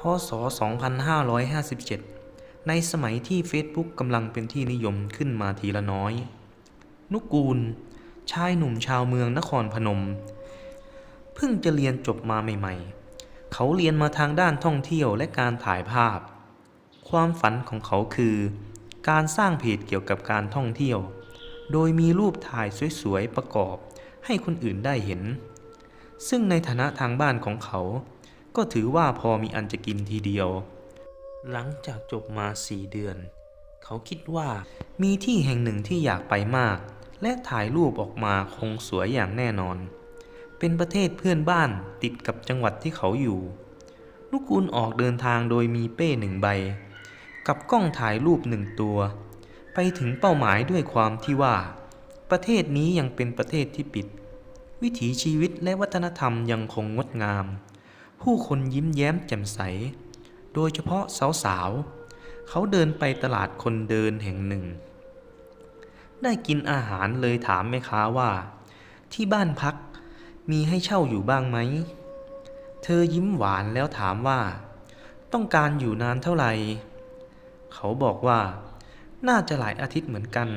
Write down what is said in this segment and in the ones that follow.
พศ 2557 ในสมัยที่เฟซบุ๊กกำลังเป็นที่นิยมขึ้นมาทีละน้อย นุกูล ชายหนุ่มชาวเมืองนครพนม เพิ่งจะเรียนจบมาใหม่ๆ เขาเรียนมาทางด้านท่องเที่ยวและการถ่ายภาพ ความฝันของเขาคือ การสร้างเพจเกี่ยวกับการท่องเที่ยว โดยมีรูปถ่ายสวยๆ ประกอบให้คนอื่นได้เห็น ซึ่งในฐานะทางบ้านของเขา ก็ถือว่าพอมีอันจะกินทีเดียว หลังจากจบมาสี่เดือน เขาคิดว่ามีที่แห่งหนึ่งที่อยากไปมาก และถ่ายรูปออกมาคงสวยอย่างแน่นอน เป็นประเทศเพื่อนบ้านติดกับจังหวัดที่เขาอยู่ ลูกกูลออกเดินทางโดยมีเป้หนึ่งใบ กับกล้องถ่ายรูปหนึ่งตัว ไปถึงเป้าหมายด้วยความที่ว่า ประเทศนี้ยังเป็นประเทศที่ปิดวิถีชีวิตและวัฒนธรรมยังคงงดงาม ผู้คนยิ้มแย้มแจ่มใส โดยเฉพาะสาวๆ เขาเดินไปตลาดคนเดินแห่งหนึ่ง ได้กินอาหารเลยถามแม่ค้าว่า ที่บ้านพักมีให้เช่าอยู่บ้างไหม เธอยิ้มหวานแล้วถามว่า ต้องการอยู่นานเท่าไหร่ เขาบอกว่า น่าจะหลายอาทิตย์เหมือนกัน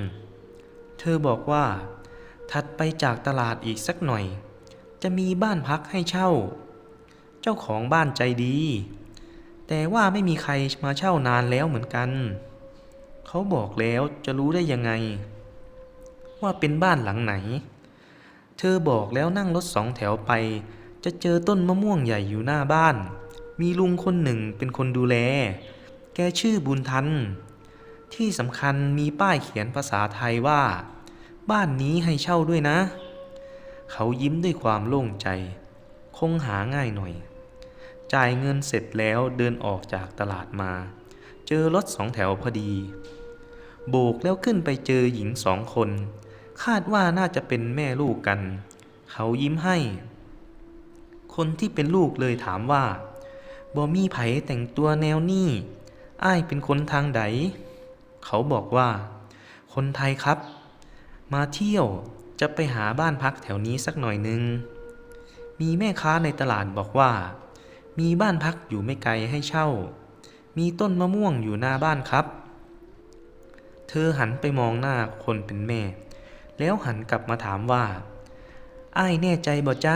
เธอบอกว่า ถัดไปจากตลาดอีกสักหน่อย จะมีบ้านพักให้เช่า เจ้าของบ้านใจดี แต่ว่าไม่มีใครมาเช่านานแล้วเหมือนกัน เขาบอกแล้วจะรู้ได้ยังไง ว่าเป็นบ้านหลังไหน เธอบอกแล้วนั่งรถสองแถวไป จะเจอต้นมะม่วงใหญ่อยู่หน้าบ้าน มีลุงคนหนึ่งเป็นคนดูแล แกชื่อบุญทัน ที่สำคัญมีป้ายเขียนภาษาไทยว่า บ้านนี้ให้เช่าด้วยนะเขายิ้มด้วยความโล่งใจ คงหาง่ายหน่อย จ่ายเงินเสร็จแล้วเดินออกจากตลาดมา เจอรถสองแถวพอดี โบกแล้วขึ้นไปเจอหญิงสองคน คาดว่าน่าจะเป็นแม่ลูกกัน เขายิ้มให้ คนที่เป็นลูกเลยถามว่าบอมีไผแต่งตัวแนวนี้อ้ายเป็นคนทางใดเขาบอกว่า คนไทยครับ มาเที่ยวจะไปหาบ้านพักแถวนี้สักหน่อยหนึง มีแม่ค้าในตลาดบอกว่า มีบ้านพักอยู่ไม่ไกลให้เช่า มีต้นมะม่วงอยู่หน้าบ้านครับ เธอหันไปมองหน้าคนเป็นแม่ แล้วหันกลับมาถามว่าอ้ายแน่ใจบ่จ๊ะ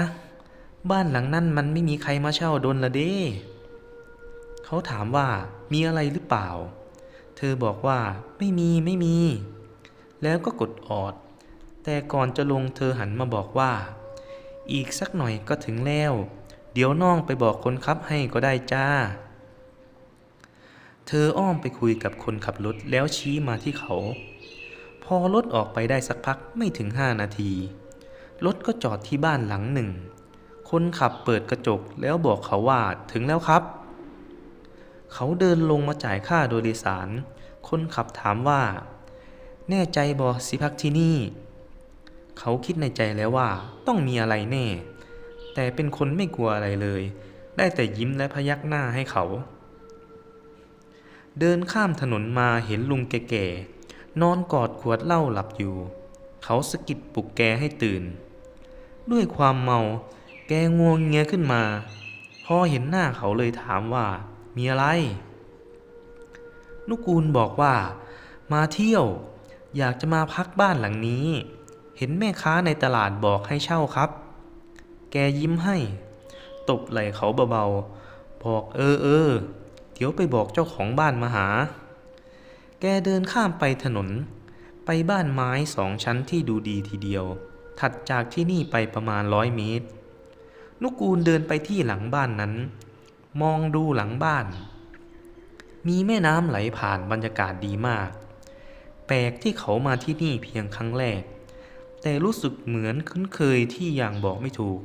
บ้านหลังนั้นมันไม่มีใครมาเช่าโดนละเด้ เขาถามว่ามีอะไรหรือเปล่า เธอบอกว่าไม่มีไม่มี แล้วก็กดออด แต่ก่อนจะลงเธอหันมาบอกว่า อีกสักหน่อยก็ถึงแล้ว เดี๋ยวน้องไปบอกคนขับให้ก็ได้จ้า เธออ้อมไปคุยกับคนขับรถแล้วชี้มาที่เขา พอรถออกไปได้สักพักไม่ถึงห้านาที รถก็จอดที่บ้านหลังหนึ่ง คนขับเปิดกระจกแล้วบอกเขาว่าถึงแล้วครับ เขาเดินลงมาจ่ายค่าโดยสาร คนขับถามว่า แน่ใจบอสิพักที่นี่ เขาคิดในใจแล้วว่าต้องมีอะไรแน่ แต่เป็นคนไม่กลัวอะไรเลย ได้แต่ยิ้มและพยักหน้าให้เขา เดินข้ามถนนมาเห็นลุงแก่ๆนอนกอดขวดเหล้าหลับอยู่ เขาสะกิดปลุกแกให้ตื่น ด้วยความเมาแกงวงเงียขึ้นมา พอเห็นหน้าเขาเลยถามว่า มีอะไร นุกูลบอกว่า มาเที่ยว อยากจะมาพักบ้านหลังนี้ เห็นแม่ค้าในตลาดบอกให้เช่าครับ แกยิ้มให้ ตบไหล่เขาเบาๆ บอกเออเออ เดี๋ยวไปบอกเจ้าของบ้านมาหา แกเดินข้ามไปถนน ไปบ้านไม้สองชั้นที่ดูดีทีเดียว ถัดจากที่นี่ไปประมาณร้อยเมตร นุกูลเดินไปที่หลังบ้านนั้น มองดูหลังบ้าน มีแม่น้ำไหลผ่านบรรยากาศดีมาก แปลกที่เขามาที่นี่เพียงครั้งแรกแต่รู้สึกเหมือนคุ้นเคยที่อย่างบอกไม่ถูก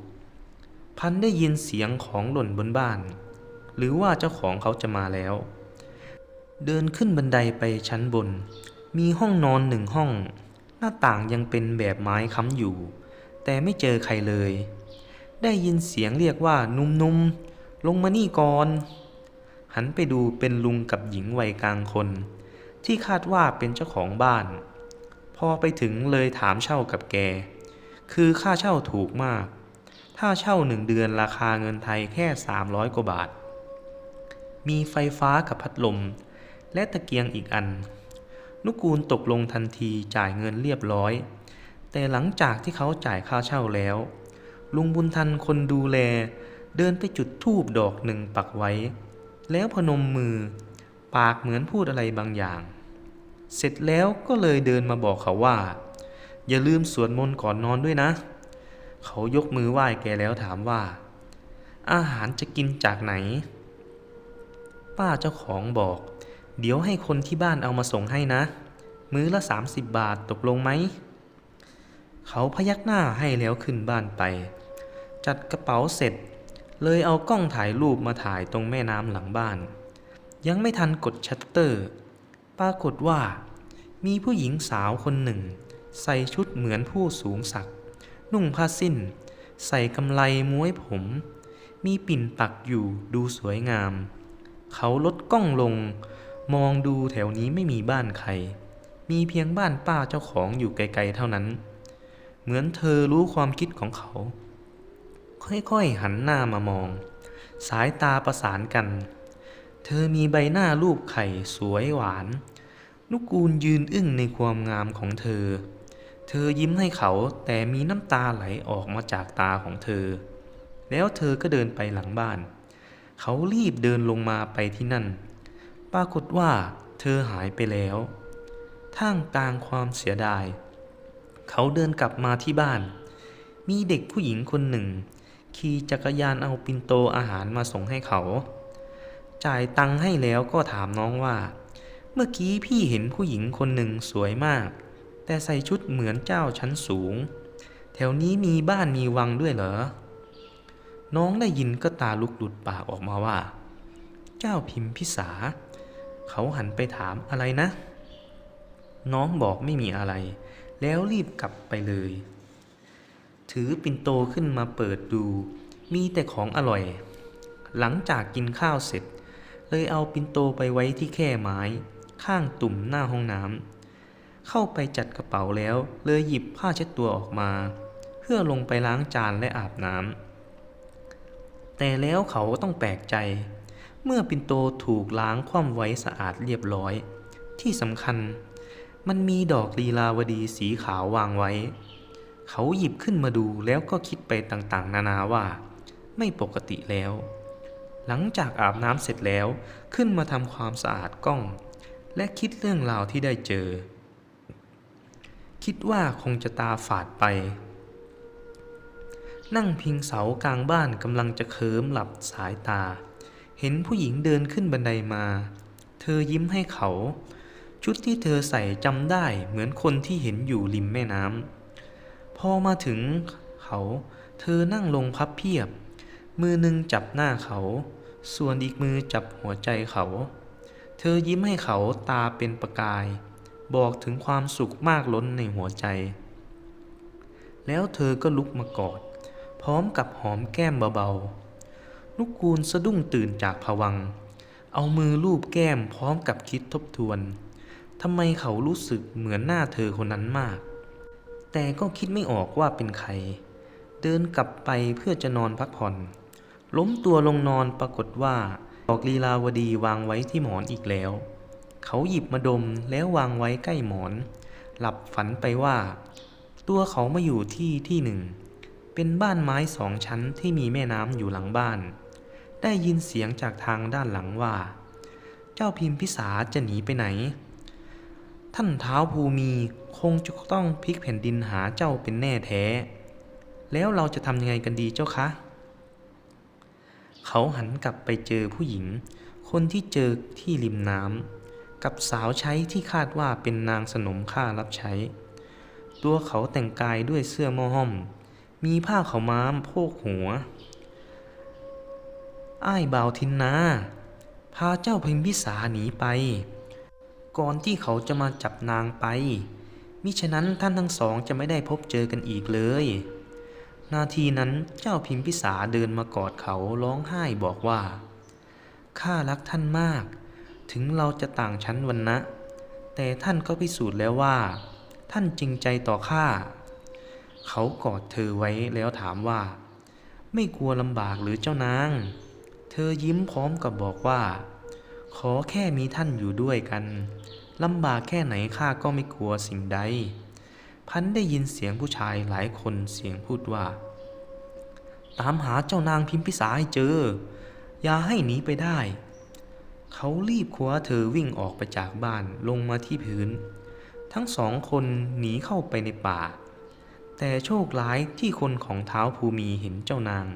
พันได้ยินเสียงของหล่นบนบ้าน หรือว่าเจ้าของเขาจะมาแล้ว เดินขึ้นบันไดไปชั้นบน มีห้องนอนหนึ่งห้อง หน้าต่างยังเป็นแบบไม้ค้ำอยู่ แต่ไม่เจอใครเลย ได้ยินเสียงเรียกว่านุ่มๆลงมานี่ก่อน หันไปดูเป็นลุงกับหญิงวัยกลางคน ที่คาดว่าเป็นเจ้าของบ้าน พอไปถึงเลยถามเช่ากับแก คือค่าเช่าถูกมาก ถ้าเช่าหนึ่งเดือนราคาเงินไทยแค่ 300 กว่าบาท มีไฟฟ้ากับพัดลม และตะเกียงอีกอัน นุกูลตกลงทันทีจ่ายเงินเรียบร้อย แต่หลังจากที่เขาจ่ายค่าเช่าแล้ว ลุงบุญทันคนดูแล เดินไปจุดธูปดอกหนึ่งปักไว้ แล้วพนมมือ ปากเหมือนพูดอะไรบางอย่าง เสร็จแล้วก็เลยเดินมาบอกเขาว่า อย่าลืมสวดมนต์ก่อนนอนด้วยนะ เขายกมือไหว้แกแล้วถามว่า อาหารจะกินจากไหน ป้าเจ้าของบอก เดี๋ยวให้คนที่บ้านเอามาส่งให้นะ มื้อละ 30 บาทตกลงไหม เขาพยักหน้าให้แล้วขึ้นบ้านไป จัดกระเป๋าเสร็จ เลยเอากล้องถ่ายรูปมาถ่ายตรงแม่น้ำหลังบ้าน ยังไม่ทันกดชัตเตอร์ ปรากฏว่า มีผู้หญิงสาวคนหนึ่ง ใส่ชุดเหมือนผู้สูงศักดิ์ นุ่งผ้าสิ้น ใส่กำไลม้วยผม มีปิ่นปักอยู่ดูสวยงาม เขาลดกล้องลง มองดูแถวนี้ไม่มีบ้านใคร มีเพียงบ้านป้าเจ้าของอยู่ไกลๆเท่านั้น เหมือนเธอรู้ความคิดของเขา ค่อยๆหันหน้ามามอง สายตาประสานกัน เธอมีใบหน้ารูปไข่สวยหวาน นุกูลยืนอึ้งในความงามของเธอ เธอยิ้มให้เขาแต่มีน้ำตาไหลออกมาจากตาของเธอ แล้วเธอก็เดินไปหลังบ้าน เขารีบเดินลงมาไปที่นั่น ปรากฏว่าเธอหายไปแล้ว ท่ามกลางความเสียดาย เขาเดินกลับมาที่บ้าน มีเด็กผู้หญิงคนหนึ่ง ขี่จักรยานเอาปินโตอาหารมาส่งให้เขา จ่ายตังค์ให้แล้วก็ถามน้องว่า เมื่อกี้พี่เห็นผู้หญิงคนหนึ่งสวยมาก แต่ใส่ชุดเหมือนเจ้าชั้นสูง แถวนี้มีบ้านมีวังด้วยเหรอ น้องได้ยินก็ตาลุกหลุดปากออกมาว่า เจ้าพิมพิสา เขาหันไปถามอะไรนะ น้องบอกไม่มีอะไร แล้วรีบกลับไปเลย ถือปิ่นโตขึ้นมาเปิดดู มีแต่ของอร่อย หลังจากกินข้าวเสร็จ เลยเอาปิ่นโตไปไว้ที่แค่ไม้ ข้างตุ่มหน้าห้องน้ำ เข้าไปจัดกระเป๋าแล้ว เลยหยิบผ้าเช็ดตัวออกมา เพื่อลงไปล้างจานและอาบน้ำแต่แล้วเขาก็ต้องแปลกใจ เมื่อปินโตถูกล้างคว่ำไว้สะอาดเรียบร้อย ที่สำคัญ มันมีดอกลีลาวดีสีขาววางไว้ เขาหยิบขึ้นมาดูแล้วก็คิดไปต่างๆ นานาว่า ไม่ปกติแล้ว หลังจากอาบน้ำเสร็จแล้วขึ้นมาทำความสะอาดกล้องและคิดเรื่องราวที่ได้เจอ คิดว่าคงจะตาฝาดไป นั่งพิงเสากลางบ้านกำลังจะเคิมหลับสายตา เห็นผู้หญิงเดินขึ้นบันไดมา เธอยิ้มให้เขา ชุดที่เธอใส่จำได้เหมือนคนที่เห็นอยู่ริมแม่น้ำพอมาถึงเขา เธอนั่งลงพับเพียบ มือหนึ่งจับหน้าเขา ส่วนอีกมือจับหัวใจเขา เธอยิ้มให้เขาตาเป็นประกาย บอกถึงความสุขมากล้นในหัวใจ แล้วเธอก็ลุกมากอด พร้อมกับหอมแก้มเบาๆ นุกกูลสะดุ้งตื่นจากผวัง เอามือลูบแก้มพร้อมกับคิดทบทวน ทำไมเขารู้สึกเหมือนหน้าเธอคนนั้นมาก แต่ก็คิดไม่ออกว่าเป็นใคร เดินกลับไปเพื่อจะนอนพักผ่อน ล้มตัวลงนอนปรากฏว่าดอกลีลาวดีวางไว้ที่หมอนอีกแล้ว เขาหยิบมาดมแล้ววางไว้ใกล้หมอน หลับฝันไปว่า ตัวเขามาอยู่ที่ที่หนึ่ง เป็นบ้านไม้สองชั้นที่มีแม่น้ำอยู่หลังบ้าน ได้ยินเสียงจากทางด้านหลังว่า เจ้าพิมพิสาจะหนีไปไหน ท่านเท้าภูมีคงจะต้องพลิกแผ่นดินหาเจ้าเป็นแน่แท้ แล้วเราจะทำยังไงกันดีเจ้าคะ เขาหันกลับไปเจอผู้หญิง คนที่เจอที่ริมน้ำ กับสาวใช้ที่คาดว่าเป็นนางสนมค่ารับใช้ ตัวเขาแต่งกายด้วยเสื้อมอห้อม มีผ้าขาวม้ามโพกหัว อ้ายบ่าวทินนา พาเจ้าพิมพิสาหนีไป ก่อนที่เขาจะมาจับนางไป มิฉะนั้นท่านทั้งสองจะไม่ได้พบเจอกันอีกเลย นาทีนั้นเจ้าพิมพิสาเดินมากอดเขาร้องไห้บอกว่าข้ารักท่านมาก ถึงเราจะต่างชั้นวันนะ แต่ท่านก็พิสูจน์แล้วว่า ท่านจริงใจต่อข้า เขากอดเธอไว้แล้วถามว่า ไม่กลัวลำบากหรือเจ้านาง เธอยิ้มพร้อมกับบอกว่า ขอแค่มีท่านอยู่ด้วยกันลำบากแค่ไหนข้าก็ไม่กลัวสิ่งใด พันได้ยินเสียงผู้ชายหลายคนเสียงพูดว่า ตามหาเจ้านางพิมพิสาให้เจอ อย่าให้หนีไปได้ เขารีบคว้าเธอวิ่งออกไปจากบ้านลงมาที่พื้น ทั้งสองคนหนีเข้าไปในป่า แต่โชคร้ายที่คนของเท้าภูมีเห็นเจ้านาง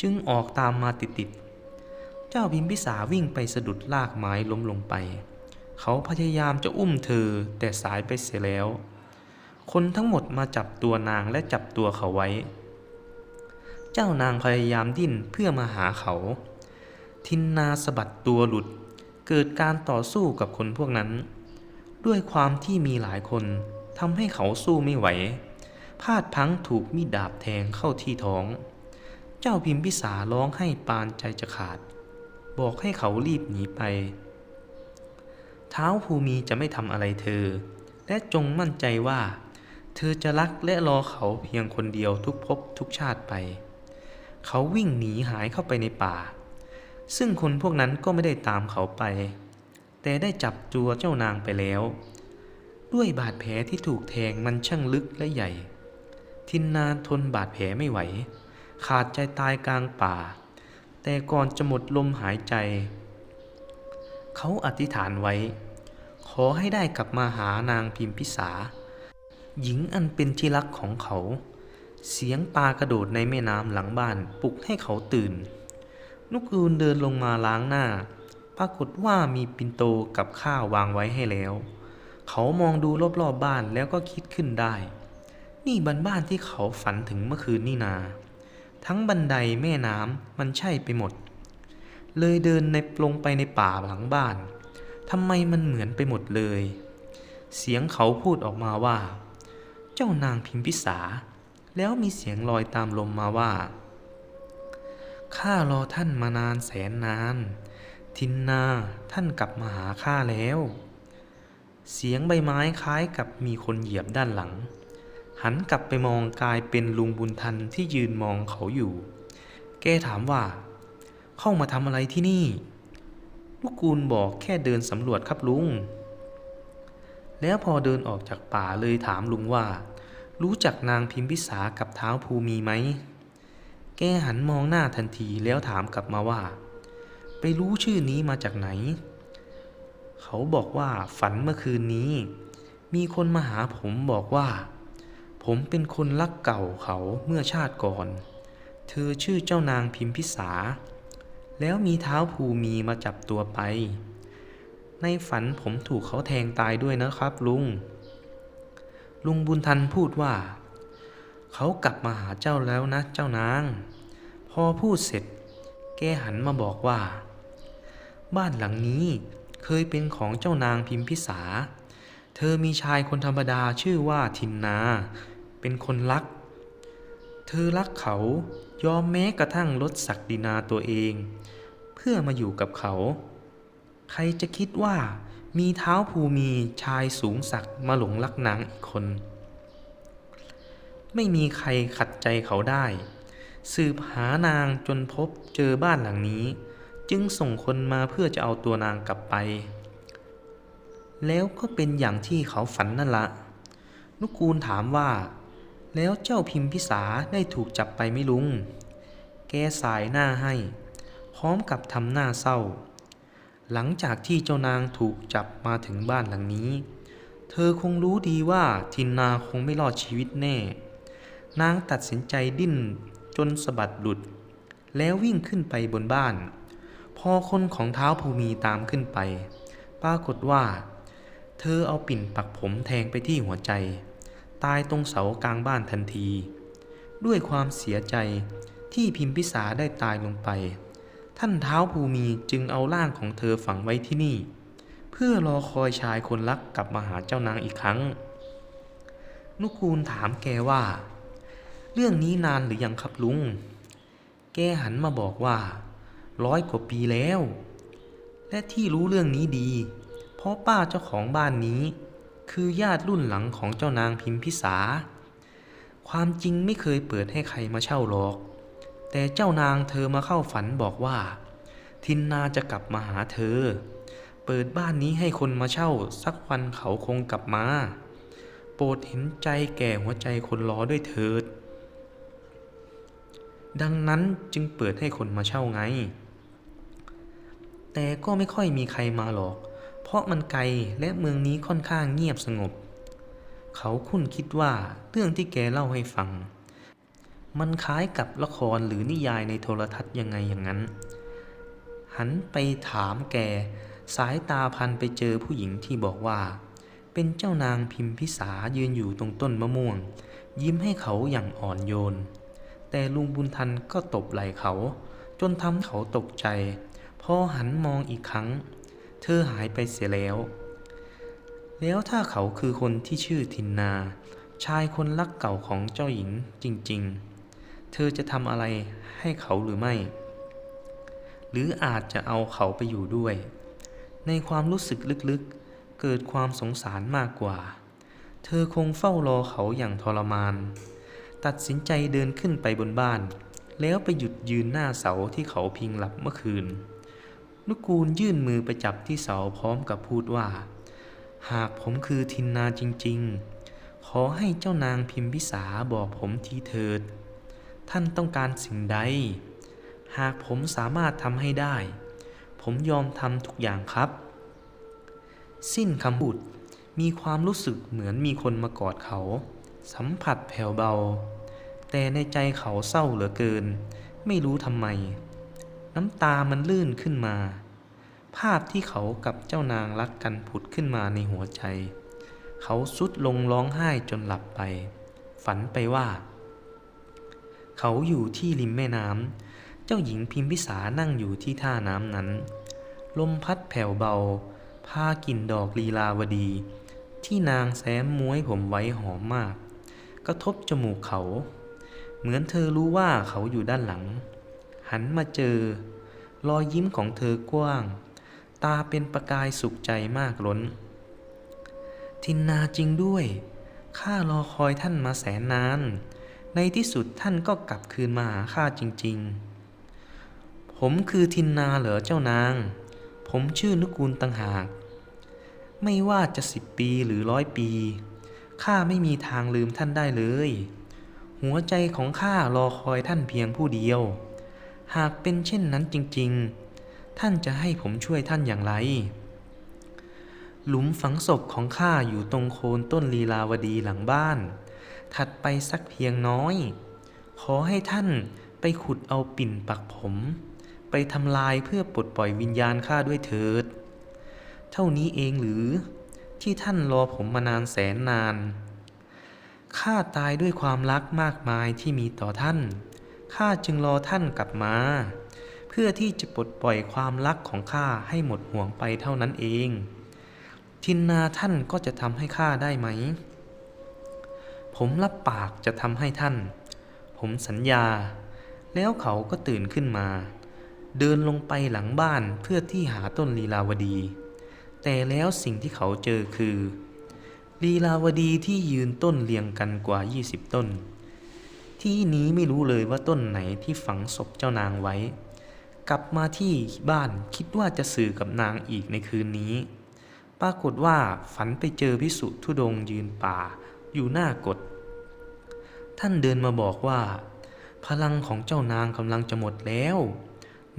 จึงออกตามมาติดๆ เจ้าพิมพิสาวิ่งไปสะดุดลากไม้ล้มลงไป เขาพยายามจะอุ้มเธอแต่สายไปเสียแล้ว คนทั้งหมดมาจับตัวนางและจับตัวเขาไว้ เจ้านางพยายามดิ้นเพื่อมาหาเขา ทินนาสะบัดตัวหลุด เกิดการต่อสู้กับคนพวกนั้น ด้วยความที่มีหลายคนทำให้เขาสู้ไม่ไหว พลาดพังถูกมีดดาบแทงเข้าที่ท้อง เจ้าพิมพิสาร้องให้ปานใจจะขาด บอกให้เขารีบหนีไป เท้าภูมีจะไม่ทำอะไรเธอ และจงมั่นใจว่า เธอจะรักและรอเขาเพียงคนเดียวทุกภพทุกชาติไป เขาวิ่งหนีหายเข้าไปในป่า ซึ่งคนพวกนั้นก็ไม่ได้ตามเขาไป แต่ได้จับตัวเจ้านางไปแล้ว ด้วยบาดแผลที่ถูกแทงมันช่างลึกและใหญ่ ทินนานทนบาดแผลไม่ไหว ขาดใจตายกลางป่า แต่ก่อนจะหมดลมหายใจ เขาอธิษฐานไว้ ขอให้ได้กลับมาหานางพิมพิสา หญิงอันเป็นที่รักของเขา เสียงปลากระโดดในแม่น้ำหลังบ้านปลุกให้เขาตื่น นุกูลเดินลงมาล้างหน้า ปรากฏว่ามีปินโตกับข้าววางไว้ให้แล้ว เขามองดูรอบๆบบ้านแล้วก็คิดขึ้นได้ นี่บันบ้านที่เขาฝันถึงเมื่อคืนนี่นา ทั้งบันไดแม่น้ำมันใช่ไปหมด เลยเดินในลงไปในป่าหลังบ้านทำไมมันเหมือนไปหมดเลย เสียงเขาพูดออกมาว่า เจ้านางพิมพิสา แล้วมีเสียงลอยตามลมมาว่า ข้ารอท่านมานานแสนนาน ทินนาท่านกลับมาหาข้าแล้ว เสียงใบไม้คล้ายกับมีคนเหยียบด้านหลัง หันกลับไปมองกลายเป็นลุงบุญทันที่ยืนมองเขาอยู่ แกถามว่า เข้ามาทำอะไรที่นี่ ลูกกูลบอกแค่เดินสำรวจครับลุง แล้วพอเดินออกจากป่าเลยถามลุงว่า รู้จักนางพิมพิสากับเท้าภูมีไหม แกหันมองหน้าทันทีแล้วถามกลับมาว่า ไปรู้ชื่อนี้มาจากไหน เขาบอกว่าฝันเมื่อคืนนี้ มีคนมาหาผมบอกว่า ผมเป็นคนรักเก่าเขาเมื่อชาติก่อน เธอชื่อเจ้านางพิมพิสา แล้วมีเท้าภูมีมาจับตัวไป ในฝันผมถูกเขาแทงตายด้วยนะครับลุง ลุงบุญทันพูดว่า เขากลับมาหาเจ้าแล้วนะเจ้านาง พอพูดเสร็จ แกหันมาบอกว่า บ้านหลังนี้เคยเป็นของเจ้านางพิมพิสา เธอมีชายคนธรรมดาชื่อว่าทินนา เป็นคนรัก เธอรักเขายอมแม้กระทั่งลดศักดินาตัวเอง เพื่อมาอยู่กับเขา ใครจะคิดว่ามีเท้าภูมีชายสูงศักดิ์มาหลงรักนางอีกคน ไม่มีใครขัดใจเขาได้ สืบหานางจนพบเจอบ้านหลังนี้ จึงส่งคนมาเพื่อจะเอาตัวนางกลับไป แล้วก็เป็นอย่างที่เขาฝันนั่นละ นุกูลถามว่า แล้วเจ้าพิมพิสาได้ถูกจับไปไม่ลุง แกสายหน้าให้ พร้อมกับทำหน้าเศร้า หลังจากที่เจ้านางถูกจับมาถึงบ้านหลังนี้ เธอคงรู้ดีว่าทินนาคงไม่รอดชีวิตแน่ นางตัดสินใจดิ้นจนสะบัดหลุด แล้ววิ่งขึ้นไปบนบ้าน พอคนของเท้าภูมีตามขึ้นไป ปรากฏว่า เธอเอาปิ่นปักผมแทงไปที่หัวใจ ตายตรงเสากลางบ้านทันที ด้วยความเสียใจที่พิมพิสาได้ตายลงไป ท่านเท้าภูมีจึงเอาร่างของเธอฝังไว้ที่นี่ เพื่อรอคอยชายคนรักกลับมาหาเจ้านางอีกครั้งนุกูลถามแกว่า เรื่องนี้นานหรือยังครับลุง แกหันมาบอกว่า ร้อยกว่าปีแล้ว และที่รู้เรื่องนี้ดี เพราะป้าเจ้าของบ้านนี้ คือญาติรุ่นหลังของเจ้านางพิมพิสา ความจริงไม่เคยเปิดให้ใครมาเช่าหรอก แต่เจ้านางเธอมาเข้าฝันบอกว่า ทินนาจะกลับมาหาเธอ เปิดบ้านนี้ให้คนมาเช่า สักวันเขาคงกลับมา โปรดเห็นใจแก่หัวใจคนรอด้วยเถิด ดังนั้นจึงเปิดให้คนมาเช่าไง แต่ก็ไม่ค่อยมีใครมาหรอก เพราะมันไกลและเมืองนี้ค่อนข้างเงียบสงบ เขาคุ้นคิดว่าเรื่องที่แกเล่าให้ฟัง มันคล้ายกับละครหรือนิยายในโทรทัศน์ยังไงอย่างนั้น หันไปถามแก สายตาพันไปเจอผู้หญิงที่บอกว่า เป็นเจ้านางพิมพิสายืนอยู่ตรงต้นมะม่วง ยิ้มให้เขาอย่างอ่อนโยน แต่ลุงบุญทันก็ตบไหล่เขา จนทำเขาตกใจ พอหันมองอีกครั้ง เธอหายไปเสียแล้ว แล้วถ้าเขาคือคนที่ชื่อทินนา ชายคนรักเก่าของเจ้าหญิงจริง ๆ เธอจะทำอะไรให้เขาหรือไม่ หรืออาจจะเอาเขาไปอยู่ด้วย ในความรู้สึกลึกๆ เกิดความสงสารมากกว่า เธอคงเฝ้ารอเขาอย่างทรมาน ตัดสินใจเดินขึ้นไปบนบ้าน แล้วไปหยุดยืนหน้าเสาที่เขาพิงหลับเมื่อคืน นุกูลยื่นมือไปจับที่เสาพร้อมกับพูดว่า หากผมคือทินนาจริง ๆ ขอให้เจ้านางพิมพิสาบอกผมทีเถิด ท่านต้องการสิ่งใด หากผมสามารถทำให้ได้ ผมยอมทำทุกอย่างครับ สิ้นคำพูดมีความรู้สึกเหมือนมีคนมากอดเขา สัมผัสแผ่วเบา แต่ในใจเขาเศร้าเหลือเกิน ไม่รู้ทำไม น้ำตามันลื่นขึ้นมา ภาพที่เขากับเจ้านางรักกันผุดขึ้นมาในหัวใจ เขาสุดลงร้องไห้จนหลับไป ฝันไปว่า เขาอยู่ที่ริมแม่น้ำเจ้าหญิงพิมพิสานั่งอยู่ที่ท่าน้ำนั้น ลมพัดแผ่วเบาพากลิ่นดอกลีลาวดี ที่นางแซมม้วยผมไว้หอมมาก กระทบจมูกเขา เหมือนเธอรู้ว่าเขาอยู่ด้านหลัง หันมาเจอ รอยยิ้มของเธอกว้าง ตาเป็นประกายสุขใจมากล้น ทินนาจริงด้วย ข้ารอคอยท่านมาแสนนาน ในที่สุดท่านก็กลับคืนมาหาข้าจริง ๆ ผมคือทินนาเหรอเจ้านาง ผมชื่อนุกูลตังหาก ไม่ว่าจะสิบปีหรือร้อยปี ข้าไม่มีทางลืมท่านได้เลย หัวใจของข้ารอคอยท่านเพียงผู้เดียว หากเป็นเช่นนั้นจริงๆ ท่านจะให้ผมช่วยท่านอย่างไร หลุมฝังศพของข้าอยู่ตรงโคนต้นลีลาวดีหลังบ้าน ถัดไปสักเพียงน้อย ขอให้ท่านไปขุดเอาปิ่นปักผม ไปทำลายเพื่อปลดปล่อยวิญญาณข้าด้วยเถิด เท่านี้เองหรือ ที่ท่านรอผมมานานแสนนาน ข้าตายด้วยความรักมากมายที่มีต่อท่าน ข้าจึงรอท่านกลับมา เพื่อที่จะปลดปล่อยความรักของข้าให้หมดห่วงไปเท่านั้นเอง ทินนาท่านก็จะทำให้ข้าได้ไหม ผมรับปากจะทำให้ท่าน ผมสัญญา แล้วเขาก็ตื่นขึ้นมา เดินลงไปหลังบ้านเพื่อที่หาต้นลีลาวดี แต่แล้วสิ่งที่เขาเจอคือลีลาวดีที่ยืนต้นเรียงกันกว่า 20 ต้น ที่นี้ไม่รู้เลยว่าต้นไหนที่ฝังศพเจ้านางไว้ กลับมาที่บ้านคิดว่าจะสื่อกับนางอีกในคืนนี้ ปรากฏว่าฝันไปเจอพิสุทุดงยืนป่าอยู่หน้ากฏท่านเดินมาบอกว่า พลังของเจ้านางกำลังจะหมดแล้ว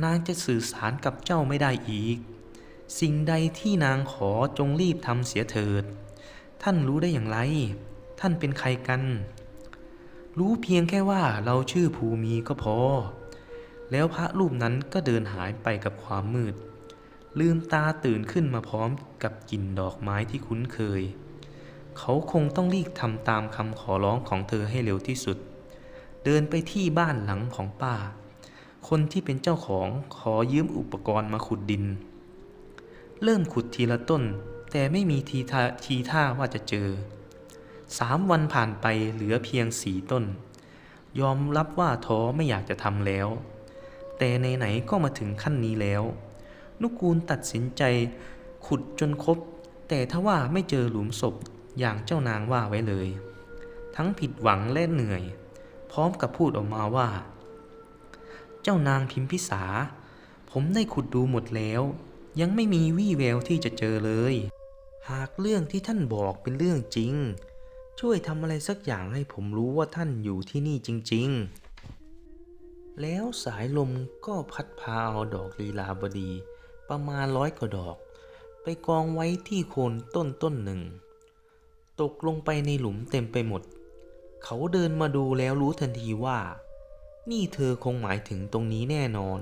นางจะสื่อสารกับเจ้าไม่ได้อีก สิ่งใดที่นางขอจงรีบทำเสียเถิด ท่านรู้ได้อย่างไร ท่านเป็นใครกัน รู้เพียงแค่ว่าเราชื่อภูมีก็พอ แล้วพระรูปนั้นก็เดินหายไปกับความมืด ลืมตาตื่นขึ้นมาพร้อมกับกลิ่นดอกไม้ที่คุ้นเคย เขาคงต้องรีบทำตามคำขอร้องของเธอให้เร็วที่สุด เดินไปที่บ้านหลังของป้า คนที่เป็นเจ้าของขอยืมอุปกรณ์มาขุดดิน เริ่มขุดทีละต้น แต่ไม่มีทีท่าทีท่าว่าจะเจอสามวันผ่านไปเหลือเพียงสี่ต้น ยอมรับว่าท้อไม่อยากจะทำแล้ว แต่ไหนๆก็มาถึงขั้นนี้แล้ว นุกูลตัดสินใจขุดจนครบ แต่ถ้าว่าไม่เจอหลุมศพอย่างเจ้านางว่าไว้เลย ทั้งผิดหวังและเหนื่อย พร้อมกับพูดออกมาว่า เจ้านางพิมพิสา ผมได้ขุดดูหมดแล้ว ยังไม่มีวี่แววที่จะเจอเลย หากเรื่องที่ท่านบอกเป็นเรื่องจริง ช่วยทำอะไรสักอย่างให้ผมรู้ว่าท่านอยู่ที่นี่จริง ๆ แล้วสายลมก็พัดพาเอาดอกลีลาบดี ประมาณร้อยกว่าดอก ไปกองไว้ที่โคนต้นต้นหนึ่ง ตกลงไปในหลุมเต็มไปหมด เขาเดินมาดูแล้วรู้ทันทีว่า นี่เธอคงหมายถึงตรงนี้แน่นอน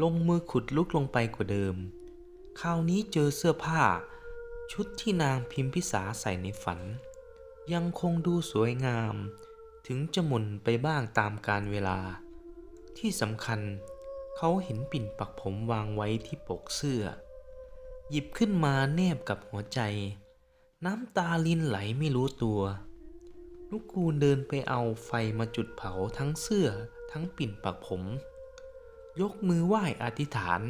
ลงมือขุดลุกลงไปกว่าเดิม คราวนี้เจอเสื้อผ้า ชุดที่นางพิมพิสาใส่ในฝัน ยังคงดูสวยงาม ถึงจะหม่นไปบ้างตามกาลเวลา ที่สำคัญเขาเห็นปิ่นปักผมวางไว้ที่ปกเสื้อ หยิบขึ้นมาแนบกับหัวใจ น้ำตาลินไหลไม่รู้ตัว ลูกกูลเดินไปเอาไฟมาจุดเผาทั้งเสื้อทั้งปิ่นปักผม ยกมือไหว้อธิษฐาน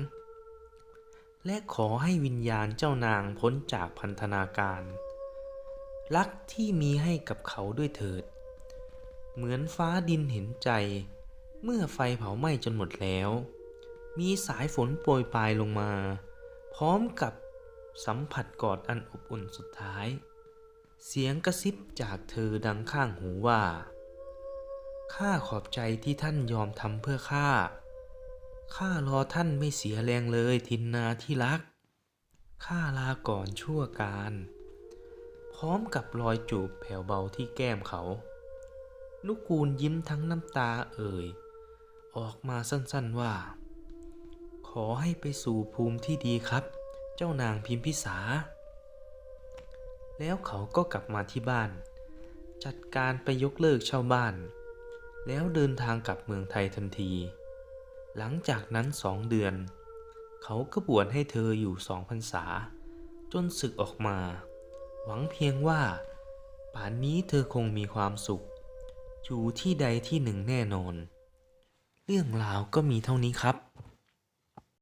และขอให้วิญญาณเจ้านางพ้นจากพันธนาการ รักที่มีให้กับเขาด้วยเถิด เหมือนฟ้าดินเห็นใจ เมื่อไฟเผาไหม้จนหมดแล้ว มีสายฝนโปรยปลายลงมา พร้อมกับสัมผัสกอดอันอบอุ่นสุดท้าย เสียงกระซิบจากเธอดังข้างหูว่าข้าขอบใจที่ท่านยอมทำเพื่อข้า ข้ารอท่านไม่เสียแรงเลยทินนาที่รัก ข้าลาก่อนชั่วการ พร้อมกับรอยจูบแผ่วเบาที่แก้มเขา นุกูลยิ้มทั้งน้ำตาเอ่ย ออกมาสั้นๆว่า ขอให้ไปสู่ภูมิที่ดีครับ เจ้านางพิมพิสา แล้วเขาก็กลับมาที่บ้าน จัดการไปยกเลิกเช่าบ้าน แล้วเดินทางกลับเมืองไทยทันที หลังจากนั้นสองเดือน เขาก็บวชให้เธออยู่สองพรรษา จนศึกออกมา หวังเพียงว่า ป่านนี้เธอคงมีความสุข อยู่ที่ใดที่หนึ่งแน่นอน เรื่องราวก็มีเท่านี้ครับ